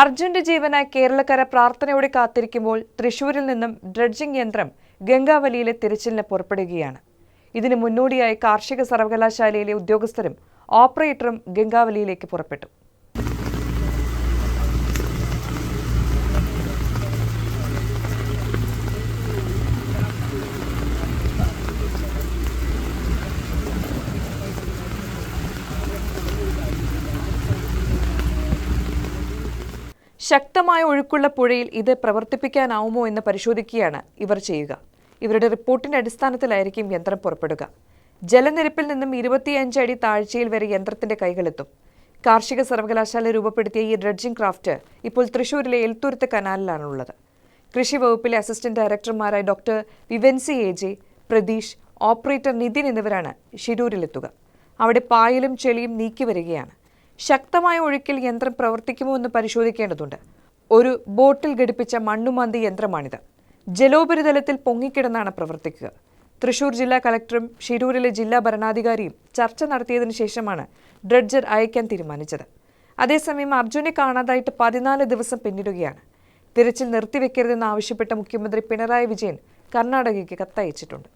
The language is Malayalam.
അർജുന്റെ ജീവന കേരളക്കര പ്രാർത്ഥനയോടെ കാത്തിരിക്കുമ്പോൾ തൃശൂരിൽ നിന്നും ഡ്രഡ്ജിംഗ് യന്ത്രം ഗംഗാവലിയിലെ തിരച്ചിലിന് പുറപ്പെടുകയാണ്. ഇതിന് മുന്നോടിയായി കാർഷിക സർവകലാശാലയിലെ ഉദ്യോഗസ്ഥരും ഓപ്പറേറ്ററും ഗംഗാവലിയിലേക്ക് പുറപ്പെട്ടു. ശക്തമായ ഒഴുക്കുള്ള പുഴയിൽ ഇത് പ്രവർത്തിപ്പിക്കാനാവുമോ എന്ന് പരിശോധിക്കുകയാണ് ഇവർ ചെയ്യുക. ഇവരുടെ റിപ്പോർട്ടിന്റെ അടിസ്ഥാനത്തിലായിരിക്കും യന്ത്രം പുറപ്പെടുക. ജലനിരപ്പിൽ നിന്നും ഇരുപത്തിയഞ്ച് അടി താഴ്ചയിൽ വരെ യന്ത്രത്തിന്റെ കൈകളെത്തും. കാർഷിക സർവകലാശാല രൂപപ്പെടുത്തിയ ഈ ഡ്രഡ്ജിംഗ് ക്രാഫ്റ്റ് ഇപ്പോൾ തൃശൂരിലെ എൽത്തുരുത്ത് കനാലിലാണുള്ളത്. കൃഷി വകുപ്പിലെ assistant ഡയറക്ടർമാരായ doctor Vivency A J Pratheesh operator Nithin എന്നിവരാണ് ഷിരൂരിലെത്തുക. അവിടെ പായലും ചെളിയും നീക്കി വരികയാണ് ശക്തമായ ഒഴുക്കിൽ യന്ത്രം പ്രവർത്തിക്കുമോ എന്ന് പരിശോധിക്കേണ്ടതുണ്ട്. ഒരു ബോട്ടിൽ ഘടിപ്പിച്ച മണ്ണുമാന്തി യന്ത്രമാണിത്. ജലോപരിതലത്തിൽ പൊങ്ങിക്കിടന്നാണ് പ്രവർത്തിക്കുക. തൃശൂർ ജില്ലാ കളക്ടറും ഷിരൂരിലെ ജില്ലാ ഭരണാധികാരിയും ചർച്ച നടത്തിയതിനു ശേഷമാണ് ഡ്രഡ്ജർ അയക്കാൻ തീരുമാനിച്ചത്. അതേസമയം അർജുനെ കാണാതായിട്ട് പതിനാല് ദിവസം പിന്നിടുകയാണ്. തിരച്ചിൽ നിർത്തിവെക്കരുതെന്ന് ആവശ്യപ്പെട്ട മുഖ്യമന്ത്രി പിണറായി വിജയൻ കർണാടകയ്ക്ക് കത്തയച്ചിട്ടുണ്ട്.